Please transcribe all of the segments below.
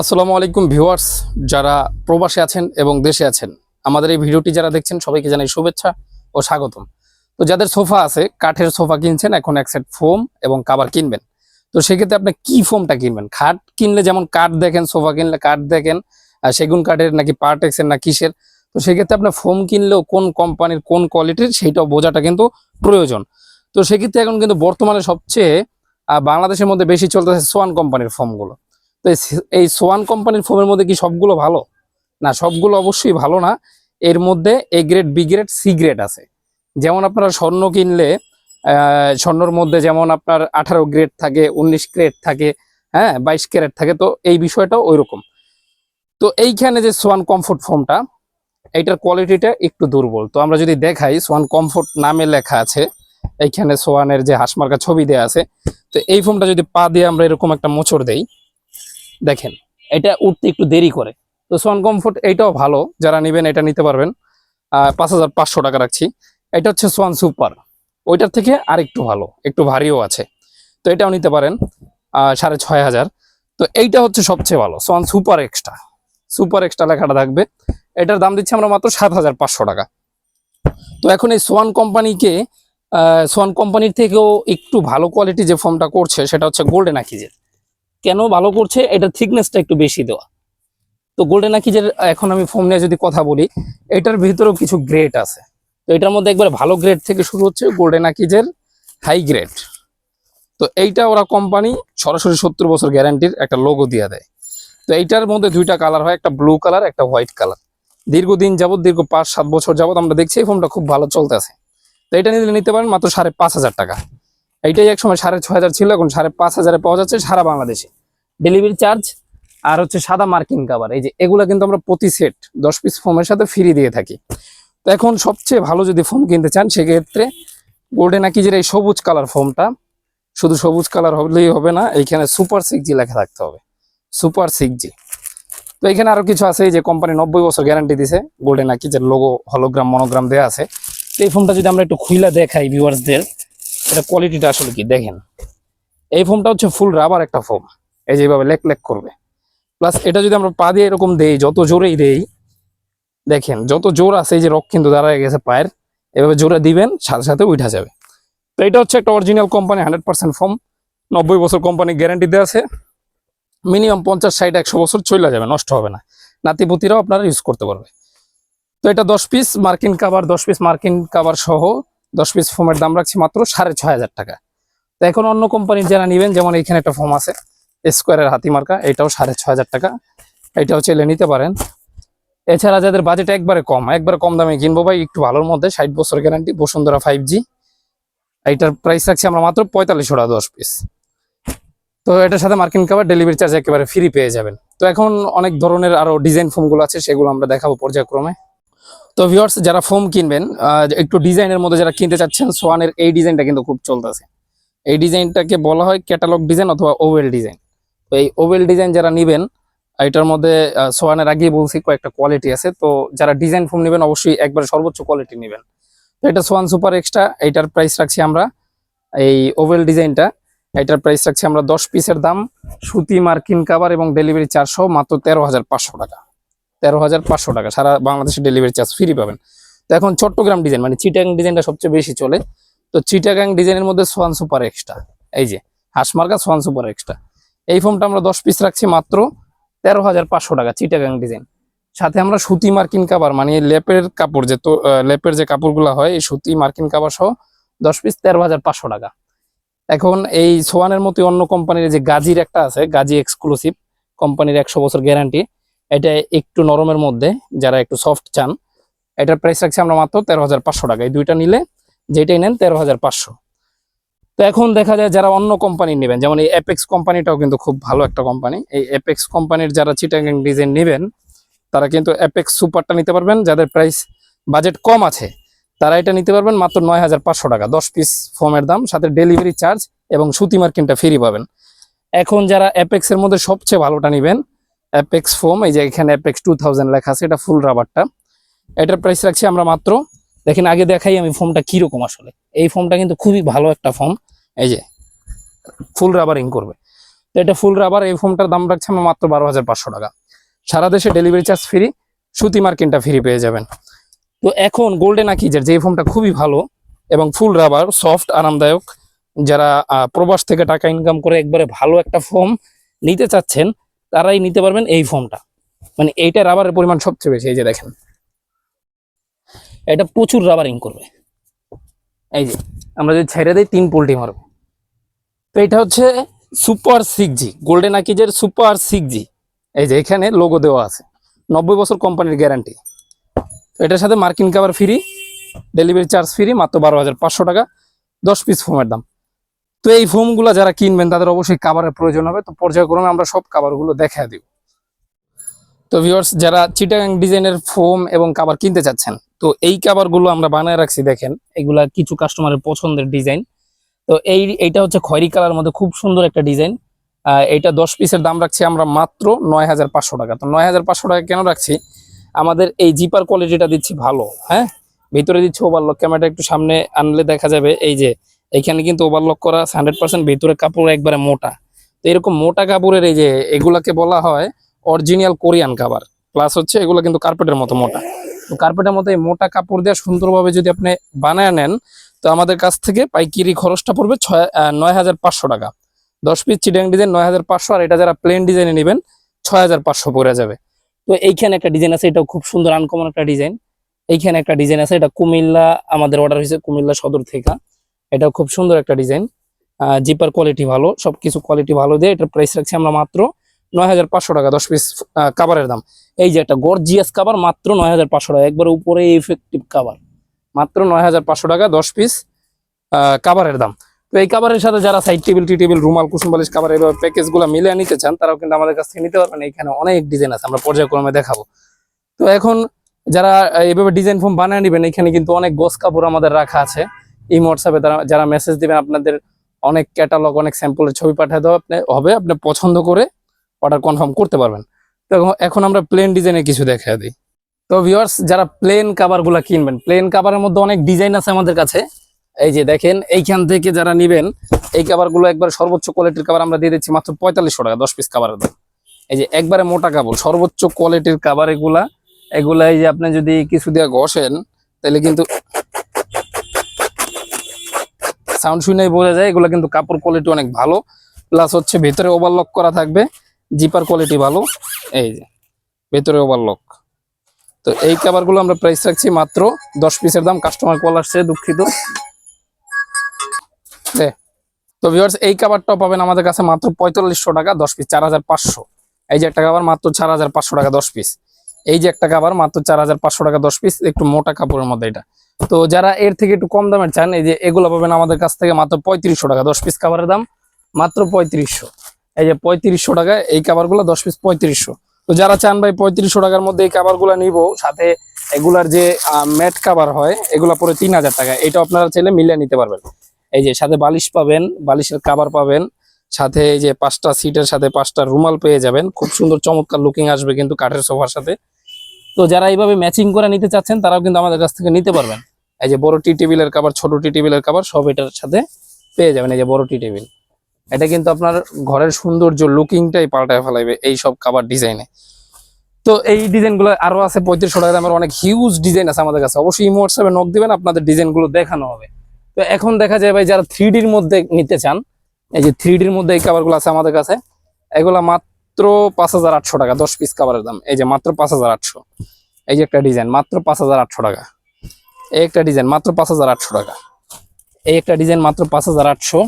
আসসালামু আলাইকুম ভিউয়ার্স, যারা প্রবাসে আছেন এবং দেশে আছেন, আমাদের এই ভিডিওটি যারা দেখছেন, সবাইকে জানাই শুভেচ্ছা ও স্বাগতম। তো যাদের সোফা আছে, কাঠের সোফা কিনছেন, এখন এক সেট ফোম এবং কাবার কিনবেন। তো সেক্ষেত্রে আপনি কি ফোমটা কিনবেন? খাট কিনলে যেমন কাঠ দেখেন, সোফা কিনলে কাঠ দেখেন সেগুন কাঠের নাকি পার্টেক্সের না কিসের? তো সেক্ষেত্রে আপনার ফোম কিনলেও কোন কোম্পানির কোন কোয়ালিটির সেইটাও বোঝাটা কিন্তু প্রয়োজন। তো সেক্ষেত্রে এখন কিন্তু বর্তমানে সবচেয়ে বাংলাদেশের মধ্যে বেশি চলতেছে সোয়ান কোম্পানির ফোমগুলো। তো এই সোয়ান কোম্পানির ফোমের মধ্যে কি সবগুলো ভালো? না, সবগুলো অবশ্যই ভালো না। এর মধ্যে A grade, B grade, C grade আছে। যেমন আপনারা স্বর্ণ কিনলে স্বর্ণর মধ্যে যেমন আপনার আঠারো গ্রেড থাকে, উনিশ গ্রেড থাকে হ্যাঁ বাইশ ক্যারেট থাকে, তো এই বিষয়টাও ওই রকম তো এইখানে যে সোয়ান কমফোর্ট ফোমটা, এইটার কোয়ালিটিটা একটু দুর্বল। তো আমরা যদি দেখাই, সোয়ান কমফোর্ট নামে লেখা আছে, এইখানে সোয়ানের যে হাঁসমার্কা ছবি দেওয়া আছে, তো এই ফোমটা যদি পা দিয়ে আমরা এরকম একটা মোচড় দেই দেখেন, এটা উঠতে একটু দেরি করে। তো সোয়ান কমফোর্ট এইটাও ভালো, যারা নেবেন এটা নিতে পারবেন। পাঁচ হাজার পাঁচশো টাকা রাখছি। এটা হচ্ছে সোয়ান সুপার ওইটার থেকে আর একটু ভালো, একটু ভারীও আছে। তো এটাও নিতে পারেন সাড়ে ছয় হাজার। তো এইটা হচ্ছে সবচেয়ে ভালো Swan super extra super extra লেখাটা থাকবে। এটার দাম দিচ্ছি আমরা মাত্র সাত হাজার পাঁচশো টাকা। তো এখন এই সোয়ান কোম্পানিকে সোয়ান কোম্পানির থেকেও একটু ভালো কোয়ালিটি যে ফোমটা করছে, সেটা হচ্ছে গোল্ডেন আকিজের কেন ভালো করছে? এটা থিকনেসটা একটু বেশি দেওয়া। তো গোল্ডেন আকিজের এখন আমি ফোম নিয়ে যদি কথা বলি, এটার ভিতরেও কিছু গ্রেড আছে। তো এটার মধ্যে একবার ভালো গ্রেড থেকে শুরু হচ্ছে গোল্ডেন আকিজের হাই গ্রেড তো এইটা ওরা কোম্পানি সরাসরি সত্তর বছর গ্যারান্টির একটা লোগো দিয়ে দেয়। তো এইটার মধ্যে দুইটা কালার হয়, একটা ব্লু কালার একটা হোয়াইট কালার দীর্ঘদিন যাবত দীর্ঘ পাঁচ সাত বছর যাবত আমরা দেখছি এই ফোনটা খুব ভালো চলতেছে। তো এটা নিলে নিতে পারেন মাত্র সাড়ে পাঁচ হাজার টাকা। এইটাই এক সময় সাড়ে ছয় হাজার ছিল, এখন সাড়ে পাঁচ হাজারে পাওয়া যাচ্ছে সারা বাংলাদেশে। ডেলিভারি চার্জ আর হচ্ছে সাদা মার্কিং কাভার এই যে এগুলো কিন্তু আমরা প্রতি সেট দশ পিস ফোমের সাথে ফ্রি দিয়ে থাকি। তো এখন সবচেয়ে ভালো যদি ফোম কিনতে চান, সেক্ষেত্রে গোল্ডেন আকিজের এই সবুজ কালার ফোমটা শুধু সবুজ কালার হলেই হবে না, এইখানে সুপার সিক্স জি লেখা থাকতে হবে। সুপার সিক্স জি তো এখানে আরও কিছু আছে যে কোম্পানি নব্বই বছর গ্যারান্টি দিছে গোল্ডেন আকিজের লোগো হলোগ্রাম মনোগ্রাম দেওয়া আছে। এই ফোনটা যদি আমরা একটু খুইলা দেখাই ভিউয়ার্সদের এটা কোয়ালিটিটা আসলে কি? দেখেন। এই ফোমটা হচ্ছে ফুল রাবার একটা ফোম এই যে এইভাবে লেক লেক করবে। প্লাস এটা যদি আমরা পা দিয়ে এরকম দেই, যত জোরেই দেই, দেখেন, যত জোর আছে, এই যে রক কিন্তু দাঁড়ায় গেছে পায়ের, এভাবে জোরে দিবেন, সাথে সাথে উঠা যাবে। তো এটা হচ্ছে একটা original company hundred percent foam নব্বই বছর কোম্পানি গ্যারান্টি দেওয়া আছে। মিনিমাম পঞ্চাশ, ষাট, একশো বছর চলে যাবে, নষ্ট হবে না। নাতিপুতিরাও আপনারা ইউজ করতে পারবে। তো এটা দশ পিস মার্কিন কাভার দশ পিস মার্কিন কাভার সহ দশ পিস ফোমের দাম রাখছি মাত্র সাড়ে ছয় হাজার টাকা। তো এখন অন্য কোম্পানির যারা নেবেন, যেমন এখানে একটা ফোম আছে স্কোয়ারের হাতি মার্কা, এটাও সাড়ে ছয় হাজার টাকা। এটাও চেলে নিতে পারেন। এছাড়া যাদের বাজেট একবারে কম একবারে কম দামে কিনবো ভাই, একটু ভালোর মধ্যে, ষাট বছর গ্যারান্টি বসুন্ধরা ফাইভ জি এইটার প্রাইস রাখছি আমরা মাত্র পঁয়তাল্লিশশো টাকা দশ পিস তো এটার সাথে মার্কিন কাভার ডেলিভারি চার্জ একেবারে ফ্রি পেয়ে যাবেন। তো এখন অনেক ধরনের আরও ডিজাইন ফোমগুলো আছে, সেগুলো আমরা দেখাবো পর্যায়ক্রমে। তো ভিউয়ার্স যারা ফোম কিনবেন একটু ডিজাইনের মধ্যে যারা কিনতে চাচ্ছেন, সোয়ানের এই ডিজাইনটা কিন্তু খুব চলতেছে। এই ডিজাইনটাকে বলা হয় ক্যাটালগ ডিজাইন অথবা ওভেল ডিজাইন তো এই ওভেল ডিজাইন যারা নিবেন, এটার মধ্যে সোয়ানের আগেই বলছি, কয়েকটা কোয়ালিটি আছে। তো যারা ডিজাইন ফোম নেবেন, অবশ্যই একবার সর্বোচ্চ কোয়ালিটি নেবেন। তো এটা সোয়ান সুপার এক্সট্রা, এটার প্রাইস রাখছি আমরা, এই ওভেল ডিজাইনটা এটার প্রাইস রাখছি আমরা দশ পিসের দাম, সুতি, মার্কিন কাভার এবং ডেলিভারি সহ মাত্র তেরো হাজার পাঁচশো টাকা। তেরো হাজার পাঁচশো টাকা। সারা বাংলাদেশে ডেলিভারি চার্জ ফ্রি পাবেন। তো এখন চট্টগ্রাম ডিজাইন মানে চিটাগাং ডিজাইনটা সবচেয়ে বেশি চলে। তো চিটাগাং ডিজাইনের মধ্যে সোয়ান সুপার এক্সট্রা এই যে হাঁসমার্কা সোয়ান সুপার এক্সট্রা এই ফোনটা আমরা দশ পিস রাখছি মাত্র তেরো হাজার পাঁচশো টাকা চিটাগাং ডিজাইন সাথে আমরা সুতি মার্কিন কাভার মানে লেপের কাপড় যে তো লেপের যে কাপড়গুলো হয়, এই সুতি মার্কিন কাভার সহ দশ পিস তেরো হাজার পাঁচশো টাকা। এখন এই সোয়ানের মতো অন্য কোম্পানির যে গাজির একটা আছে গাজি এক্সক্লুসিভ কোম্পানির একশো বছর গ্যারান্টি এটা একটু নরমের মধ্যে, যারা একটু সফট চান, এটার প্রাইস রাখছি আমরা মাত্র তেরো হাজার পাঁচশো টাকা। এই দুইটা নিলে যেটাই নেন তেরো হাজার পাঁচশো। তো এখন দেখা যায় যারা অন্য কোম্পানি নেবেন, যেমন এই অ্যাপেক্স কোম্পানিটাও কিন্তু খুব ভালো একটা কোম্পানি এই অ্যাপেক্স কোম্পানির যারা চিটাগাং ডিজাইন নেবেন, তারা কিন্তু অ্যাপেক্স সুপারটা নিতে পারবেন। যাদের প্রাইস বাজেট কম আছে, তারা এটা নিতে পারবেন মাত্র নয় হাজার পাঁচশো টাকা। দশ পিস ফোমের দাম, সাথে ডেলিভারি চার্জ এবং সুতি মার্কিনটা ফ্রি পাবেন। এখন যারা অ্যাপেক্সের মধ্যে সবচেয়ে ভালোটা নেবেন অ্যাপেক্স ফোম এই যে এখানে অ্যাপেক্স টু থাউজেন্ড লেখা আছে, এটা ফুল রাবারটা এটার প্রাইস রাখছি আমরা মাত্র, দেখেন আগে দেখাই আমি ফোমটা কীরকম আসলে। এই ফোমটা কিন্তু খুবই ভালো একটা ফোম এই যে ফুল রাবারিং করবে। তো এটা ফুল রাবার এই ফোমটার দাম রাখছে আমরা মাত্র বারো হাজার পাঁচশো টাকা। সারা দেশে ডেলিভারি চার্জ ফ্রি সুতি মার্কিনটা ফ্রি পেয়ে যাবেন। তো এখন গোল্ডেন আকিজের যে এই ফোমটা খুবই ভালো এবং ফুল রাবার সফট আরামদায়ক, যারা প্রবাস থেকে টাকা ইনকাম করে একবারে ভালো একটা ফোম নিতে চাচ্ছেন তারাই নিতে পারবেন এই ফোমটা মানে এইটা রাবারের পরিমাণ সবচেয়ে বেশি, এই যে দেখেন। এটা প্রচুর রাবারিং করবে। এই যে, আমরা যদি ছেড়ে দিই, তিন পোল্টি মারবে। তো এটা হচ্ছে সুপার সিক্স জি, গোল্ডেন আকিজের সুপার সিক্স জি। এই যে, এখানে লোগো দেওয়া আছে। নব্বই বছর কোম্পানির গ্যারান্টি এটার সাথে মার্কিন cover free delivery charge free মাত্র বারো হাজার পাঁচশো টাকা, দশ পিস ফোমের দাম। তো এই ফোমগুলো যারা কিনবেন, তাদের অবশ্যই কাভারের প্রয়োজন হবে। তো পর্যায়ক্রমে আমরা সব কাভারগুলো দেখা দিব। তো ভিউয়ার্স যারা চিটাগাং ডিজাইনের ফোম এবং কাভার কিনতে চাচ্ছেন, তো এই কাভারগুলো আমরা বানায় রাখছি, দেখেন, এগুলা কিছু কাস্টমারের পছন্দের ডিজাইন তো এই, এইটা হচ্ছে খয়রি কালার মধ্যে খুব সুন্দর একটা ডিজাইন এটা দশ পিসের দাম রাখছি আমরা মাত্র নয় হাজার পাঁচশো টাকা। তো নয় হাজার পাঁচশো টাকা কেন রাখছি? আমাদের এই জিপার কোয়ালিটিটা দিচ্ছি ভালো হ্যাঁ? ভিতরে দিচ্ছি ওভারলক ক্যামেরাটা একটু সামনে আনলে দেখা যাবে, এই যে এইখানে কিন্তু ওভারলক করা হান্ড্রেড পার্সেন্ট ভিতরে কাপড় একবারে মোটা। তো এরকম মোটা কাপড়ের এই যে এগুলাকে বলা হয় অরিজিনাল কোরিয়ান কাভার প্লাস হচ্ছে এগুলো কিন্তু কার্পেটের মতো মোটা। তো কার্পেটের মতো এই মোটা কাপড় দিয়ে সুন্দরভাবে যদি আপনি বানায় নেন, তো আমাদের কাছ থেকে পাইকিরি খরচটা পড়বে ছয় নয় হাজার পাঁচশো টাকা। দশ পিস চিটাং ডিজাইন নয় হাজার পাঁচশো, আর এটা যারা প্লেন ডিজাইনে নেবেন, ছয় হাজার পাঁচশো পড়ে যাবে। তো এইখানে একটা ডিজাইন আছে, এটাও খুব সুন্দর আনকমন একটা ডিজাইন এইখানে একটা ডিজাইন আছে, এটা কুমিল্লা, আমাদের অর্ডার হয়েছে কুমিল্লা সদর থেকে। এটাও খুব সুন্দর একটা ডিজাইন। জিপার কোয়ালিটি ভালো, সবকিছু কোয়ালিটি ভালো দিয়ে এটার প্রাইস রাখছি আমরা মাত্র নয় হাজার পাঁচশো টাকা, দশ পিস কাভারের দাম। এই যে একটা গর্জিয়াস কাভার মাত্র নয় হাজার পাঁচশো টাকা, একবার উপরে ইফেক্টিভ কাভার মাত্র নয় হাজার পাঁচশো টাকা, দশ পিস কাভারের দাম। তো এই কাভারের সাথে যারা সাইড টেবিল টি টেবিল রুমাল, কুসুম বালিশ কাভার এভাবে প্যাকেজগুলো মিলিয়ে নিতে চান, তারাও কিন্তু আমাদের কাছ থেকে নিতে পারবেন। এখানে অনেক ডিজাইন আছে, আমরা পর্যায়ক্রমে দেখাবো। তো এখন যারা এইভাবে ডিজাইন ফর্ম বানিয়ে নেবেন এখানে কিন্তু অনেক গোস কাপড় আমাদের রাখা আছে। এই হোয়াটসঅ্যাপে তারা, যারা মেসেজ দিবেন, আপনাদের অনেক ক্যাটালগ অনেক স্যাম্পলের ছবি পাঠিয়ে দেওয়া আপনি, হবে, আপনি পছন্দ করে অর্ডার কনফার্ম করতে পারবেন। তো এখন- আমরা প্লেন ডিজাইনের কিছু দেখা দিই। তো ভিউয়ার্স যারা প্লেন কাভারগুলো কিনবেন প্লেন কাভারের মধ্যে অনেক ডিজাইন আছে আমাদের কাছে। এই যে দেখেন, এইখান থেকে যারা নিবেন, এই কাভারগুলো একবার সর্বোচ্চ কোয়ালিটির কাভার আমরা দিয়ে দিচ্ছি মাত্র পঁয়তাল্লিশশো টাকা, দশ পিস কাভারের দাম। এই যে একবারে মোটা কাপড় সর্বোচ্চ কোয়ালিটির কাভার এগুলা এগুলা এই যে আপনি যদি কিছু দিয়ে ঘষেন, তাহলে কিন্তু সাউন্ড শুনেই বোঝা যায়, এগুলো কিন্তু কাপড় কোয়ালিটি অনেক ভালো। প্লাস হচ্ছে ভেতরে ওভারলক করা থাকবে জিপার কোয়ালিটি ভালো। এই যে, ভেতরে ওভারলক তো এই কাভারগুলো আমরা প্রাইস রাখছি মাত্র দশ পিসের দাম কাস্টমার কল আসছে, দুঃখিত। তো ভিউয়ার্স এই কাভারটাও পাবেন আমাদের কাছে মাত্র পঁয়তাল্লিশশো টাকা, দশ পিস চার হাজার পাঁচশো। এই যে একটা কাভার মাত্র চার হাজার পাঁচশো টাকা, দশ পিস এই যে একটা কাভার মাত্র চার হাজার পাঁচশো টাকা, দশ পিস একটু মোটা কাপড়ের মধ্যে এটা। তো যারা এর থেকে একটু কম দামের চান, এই যে এগুলো পাবেন আমাদের কাছ থেকে মাত্র পঁয়ত্রিশশো টাকা, দশ পিস কাভারের দাম মাত্র পঁয়ত্রিশশো। এই যে পঁয়ত্রিশশো টাকা, এই কাভারগুলো দশ পিস পঁয়ত্রিশশো। তো যারা চান ভাই পঁয়ত্রিশশো টাকার মধ্যে এই কাভারগুলো নিব, সাথে এগুলার যে ম্যাট কাভার হয়, এগুলা পরে তিন হাজার টাকা। এটা আপনারা চাইলে মিলিয়ে নিতে পারবেন। এই যে সাথে বালিশ পাবেন, বালিশের কাভার পাবেন, সাথে এই যে পাঁচটা সিটের সাথে পাঁচটা রুমাল পেয়ে যাবেন। খুব সুন্দর চমৎকার লুকিং আসবে কিন্তু কাঠের সোফার সাথে। তো যারা এইভাবে ম্যাচিং করে নিতে চাচ্ছেন, তারাও কিন্তু আমাদের কাছ থেকে নিতে পারবেন। এই যে বড় টি টেবিলের কাভার ছোট টি টেবিলের কাভার সব এটার সাথে পেয়ে যাবেন এই যে বড় টি টেবিল এটা কিন্তু আপনার ঘরের সৌন্দর্য লুকিংটাই পাল্টায় ফেলাইবে এই সব কাভার ডিজাইনে তো এই ডিজাইনগুলো আরও আছে, পঁয়ত্রিশশো টাকা দামের অনেক হিউজ ডিজাইন আছে আমাদের কাছে। অবশ্যই ইমো হোয়াটসঅ্যাপে নক দিবেন, আপনাদের ডিজাইনগুলো দেখানো হবে। তো এখন দেখা যায় ভাই, যারা থ্রি ডির মধ্যে নিতে চান, এই যে থ্রি ডির মধ্যে এই কাভারগুলো আছে আমাদের কাছে, এগুলা মাত্র পাঁচ হাজার আটশো টাকা, দশ পিস কাভারের দাম। এই যে মাত্র পাঁচ হাজার আটশো। এই যে একটা ডিজাইন মাত্র পাঁচ হাজার আটশো টাকা। এই একটা ডিজাইন মাত্র পাঁচ হাজার আটশো টাকা। এই একটা ডিজাইন মাত্র পাঁচ হাজার আটশো,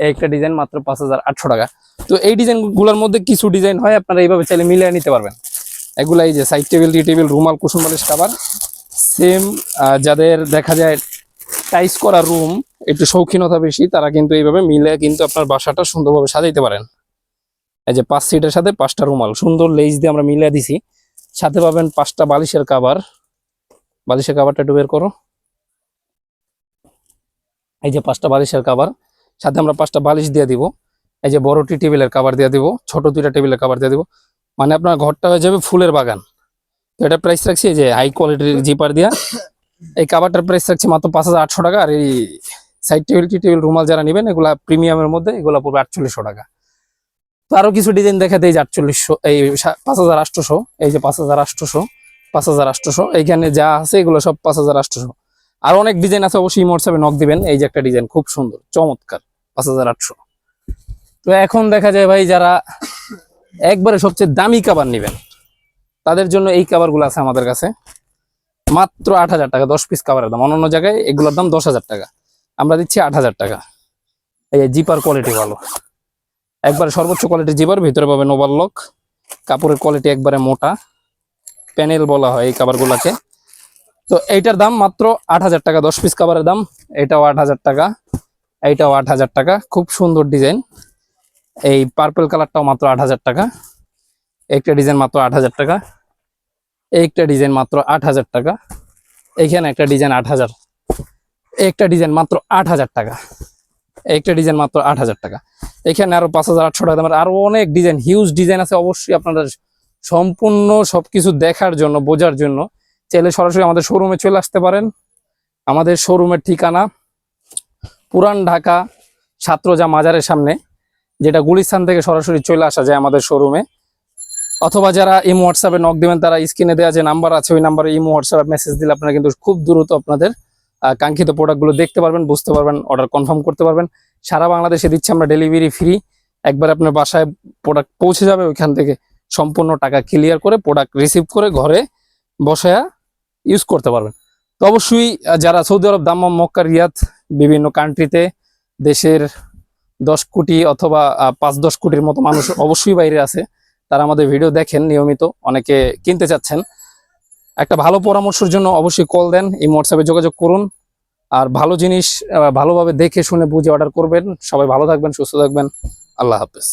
এই একটা ডিজাইন মাত্র পাঁচ হাজার আটশো টাকা। তো এই ডিজাইনগুলোর মধ্যে কিছু ডিজাইন হয়, আপনারা এইভাবে চাইলে মিলিয়ে নিতে পারবেন। এগুলা এই যে সাইড টেবিল টি টেবিল রুমাল, কুসুম বালিশ, কাবার। সেম যাদের দেখা যায় টাইস করা রুম একটু শৌখিনতা বেশি, তারা কিন্তু এইভাবে মিলে কিন্তু আপনার বাসাটা সুন্দরভাবে সাজাইতে পারেন। এই যে পাঁচ সিটের সাথে পাঁচটা রুমাল, সুন্দর লেজ দিয়ে আমরা মিলিয়ে দিছি। সাথে পাবেন পাঁচটা বালিশের কাবার বালিশের কাবারটা একটু বের করো। এই যে পাঁচটা বালিশের কাবার সাথে আমরা পাঁচটা বালিশ দিয়ে দিব। এই যে বড়টি টেবিলের কাবার দিয়ে দিব, ছোট দুইটা টেবিলের কাবার দিয়ে দিব। মানে আপনার ঘরটা হয়ে যাবে ফুলের বাগান। তো এটা প্রাইস রাখছি যে হাই কোয়ালিটির জিপার দিয়া। এই কাবারটার প্রাইস রাখছি মাত্র পাঁচ হাজার আটশো টাকা, আর এই সাইড টেবিল টি টেবিল রুমাল যারা নেবেন, এগুলা প্রিমিয়ামের মধ্যে, এগুলা পড়বে আটচল্লিশশো টাকা। তো আরও কিছু ডিজাইন দেখাতে এই যে আটচল্লিশশো, এই পাঁচ হাজার আটশোশো, এই যে পাঁচ হাজার আটশোশো। পাঁচ হাজার আটশোশো। এইখানে যা আছে এগুলো সব পাঁচ হাজার আটশোশো। আর অনেক ডিজাইন আছে, অবশ্যই হোয়াটসঅ্যাপে নক দিবেন। এই যে একটা ডিজাইন খুব সুন্দর, চমৎকার, পাঁচ হাজার আটশো। তো এখন দেখা যায় ভাই, যারা একবারে সবচেয়ে দামি কাবার নেবেন, তাদের জন্য এই কাবারগুলো আছে আমাদের কাছে। মাত্র আট হাজার টাকা, দশ পিস কাবারের দাম। অন্যান্য জায়গায় এগুলোর দাম দশ হাজার টাকা। আমরা দিচ্ছি আট হাজার টাকা। এই যে জিপার কোয়ালিটি ভালো। একবারে সর্বোচ্চ কোয়ালিটি জিপার ভিতরে পাবেন ওভারলক কাপড়ের কোয়ালিটি একবারে মোটা। প্যানেল বলা হয় এই কাবারগুলোকে তো এইটার দাম মাত্র আট হাজার টাকা, দশ পিস কাবারের দাম। এটাও আট হাজার টাকা, এইটাও আট হাজার টাকা। খুব সুন্দর ডিজাইন এই পার্পল কালারটাও মাত্র আট হাজার টাকা। একটা ডিজাইন মাত্র আট হাজার টাকা। একটা ডিজাইন মাত্র আট হাজার টাকা। এখানে একটা ডিজাইন আট হাজার। একটা ডিজাইন মাত্র আট হাজার টাকা। একটা ডিজাইন মাত্র আট হাজার টাকা। এখানে আরও পাঁচ হাজার আটশো টাকা দামের আরও অনেক ডিজাইন হিউজ ডিজাইন আছে। অবশ্যই আপনারা সম্পূর্ণ সবকিছু দেখার জন্য, বোঝার জন্য চাইলে সরাসরি আমাদের শোরুমে চলে আসতে পারেন। আমাদের শোরুমের ঠিকানা পুরান ঢাকা ছাত্রজা মাজারের সামনে, যেটা গুলিস্তান থেকে সরাসরি চলে আসা যায় আমাদের শোরুমে অথবা যারা ইমো হোয়াটসঅ্যাপে নক দেবেন, তারা স্ক্রিনে দেওয়া যে নাম্বার আছে, ওই নাম্বারে ইমো হোয়াটসঅ্যাপে মেসেজ দিলে আপনারা কিন্তু খুব দ্রুত আপনাদের কাঙ্ক্ষিত প্রোডাক্টগুলো দেখতে পারবেন, বুঝতে পারবেন অর্ডার কনফার্ম করতে পারবেন। সারা বাংলাদেশে দিচ্ছি আমরা ডেলিভারি ফ্রি একবার আপনার বাসায় প্রোডাক্ট পৌঁছে যাবে ওইখান থেকে। সম্পূর্ণ টাকা ক্লিয়ার করে প্রোডাক্ট রিসিভ করে ঘরে বসায়া ইউজ করতে পারবেন। তো অবশ্যই যারা Saudi Arab, Dammam, Mecca, Riyadh বিভিন্ন কান্ট্রিতে দেশের দশ কোটি অথবা পাঁচ দশ কোটির মতো মানুষ অবশ্যই বাইরে আছে, তারা আমাদের ভিডিও দেখেন নিয়মিত, অনেকে কিনতে চাচ্ছেন। একটা ভালো পরামর্শের জন্য অবশ্যই কল দেন, এই হোয়াটসঅ্যাপে যোগাযোগ করুন। আর ভালো জিনিস ভালোভাবে দেখে শুনে বুঝে অর্ডার করবেন। সবাই ভালো থাকবেন, সুস্থ থাকবেন। আল্লাহ হাফেজ।